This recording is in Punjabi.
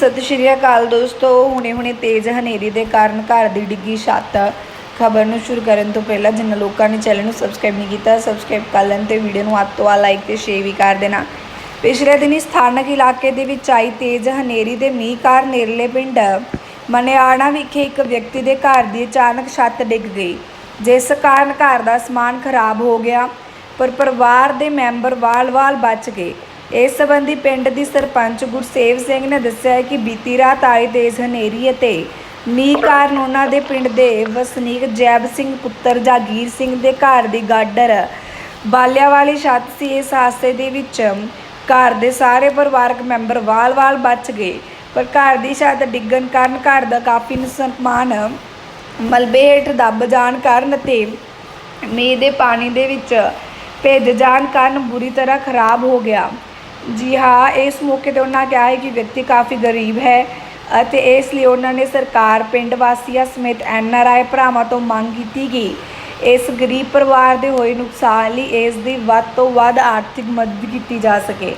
ਸਤਿ ਸ਼੍ਰੀ ਅਕਾਲ ਦੋਸਤੋ, ਹੁਣੇ-ਹੁਣੇ ਤੇਜ਼ ਹਨੇਰੀ ਦੇ ਕਾਰਨ ਘਰ ਦੀ ਡਿੱਗੀ ਛੱਤ। ਖਬਰ ਨੂੰ ਸ਼ੁਰੂ ਕਰਨ ਤੋਂ ਪਹਿਲਾਂ ਜਿਨ੍ਹਾਂ ਲੋਕਾਂ ਨੇ ਚੈਨਲ ਨੂੰ ਸਬਸਕ੍ਰਾਈਬ ਨਹੀਂ ਕੀਤਾ ਸਬਸਕ੍ਰਾਈਬ ਕਰ ਲੈਣ ਤੇ ਵੀਡੀਓ ਨੂੰ ਅੱਤ ਤੋਂ ਆ ਲਾਈਕ ਤੇ ਸ਼ੇਅਰ ਵੀ ਕਰ ਦੇਣਾ। ਪਿਛਲੇ ਦਿਨੀ ਸਥਾਨਕ ਇਲਾਕੇ ਦੇ ਵਿੱਚ ਆਈ ਤੇਜ਼ ਹਨੇਰੀ ਦੇ ਮੀਂਹ ਕਾਰਨ ਨੇੜਲੇ ਪਿੰਡ ਮਨਿਆਣਾ ਵਿਖੇ ਇੱਕ ਵਿਅਕਤੀ ਦੇ ਘਰ ਦੀ ਅਚਾਨਕ ਛੱਤ ਡਿੱਗ ਗਈ, ਜਿਸ ਕਾਰਨ ਘਰ ਦਾ ਸਮਾਨ ਖਰਾਬ ਹੋ ਗਿਆ, ਪਰ ਪਰਿਵਾਰ ਦੇ ਮੈਂਬਰ ਵਾਲ-ਵਾਲ ਬਚ ਗਏ। ਇਸ ਸੰਬੰਧੀ ਪਿੰਡ ਦੀ ਸਰਪੰਚ ਗੁਰਸੇਵ ਸਿੰਘ ਨੇ ਦੱਸਿਆ ਹੈ ਕਿ ਬੀਤੀ ਰਾਤ ਆਈ ਤੇਜ਼ ਹਨੇਰੀ ਅਤੇ ਮੀਂਹ ਕਾਰਨ ਉਹਨਾਂ ਦੇ ਪਿੰਡ ਦੇ ਵਸਨੀਕ ਜੈਬ ਸਿੰਘ ਪੁੱਤਰ ਜਾਗੀਰ ਸਿੰਘ ਦੇ ਘਰ ਦੀ ਗਾਡਰ ਬਾਲਿਆਂ ਵਾਲੀ ਛੱਤ ਸੀ। ਇਸ ਹਾਦਸੇ ਦੇ ਵਿੱਚ ਘਰ ਦੇ ਸਾਰੇ ਪਰਿਵਾਰਕ ਮੈਂਬਰ ਵਾਲ-ਵਾਲ ਬਚ ਗਏ, ਪਰ ਘਰ ਦੀ ਛੱਤ ਡਿੱਗਣ ਕਾਰਨ ਘਰ ਦਾ ਕਾਫੀ ਨੁਕਸਾਨ ਮਲਬੇ ਹੇਠ ਦੱਬ ਜਾਣ ਕਾਰਨ ਅਤੇ ਮੀਂਹ ਦੇ ਪਾਣੀ ਦੇ ਵਿੱਚ ਭਿੱਜ ਜਾਣ ਕਾਰਨ ਬੁਰੀ ਤਰ੍ਹਾਂ ਖਰਾਬ ਹੋ ਗਿਆ। ਜੀ ਹਾਂ, ਇਸ ਮੌਕੇ ਤੇ ਉਹਨਾਂ ਕਿਹਾ ਹੈ ਕਿ ਵਿਅਕਤੀ ਕਾਫੀ ਗਰੀਬ ਹੈ ਅਤੇ ਇਸ ਲਈ ਉਹਨਾਂ ਨੇ ਸਰਕਾਰ, ਪਿੰਡ ਵਾਸੀਆਂ ਸਮੇਤ ਐੱਨ ਆਰ ਆਈ ਭਰਾਵਾਂ ਤੋਂ ਮੰਗ ਕੀਤੀ ਕਿ ਇਸ ਗਰੀਬ ਪਰਿਵਾਰ ਦੇ ਹੋਏ ਨੁਕਸਾਨ ਲਈ ਇਸ ਦੀ ਵੱਧ ਤੋਂ ਵੱਧ ਆਰਥਿਕ ਮਦਦ ਕੀਤੀ ਜਾ ਸਕੇ।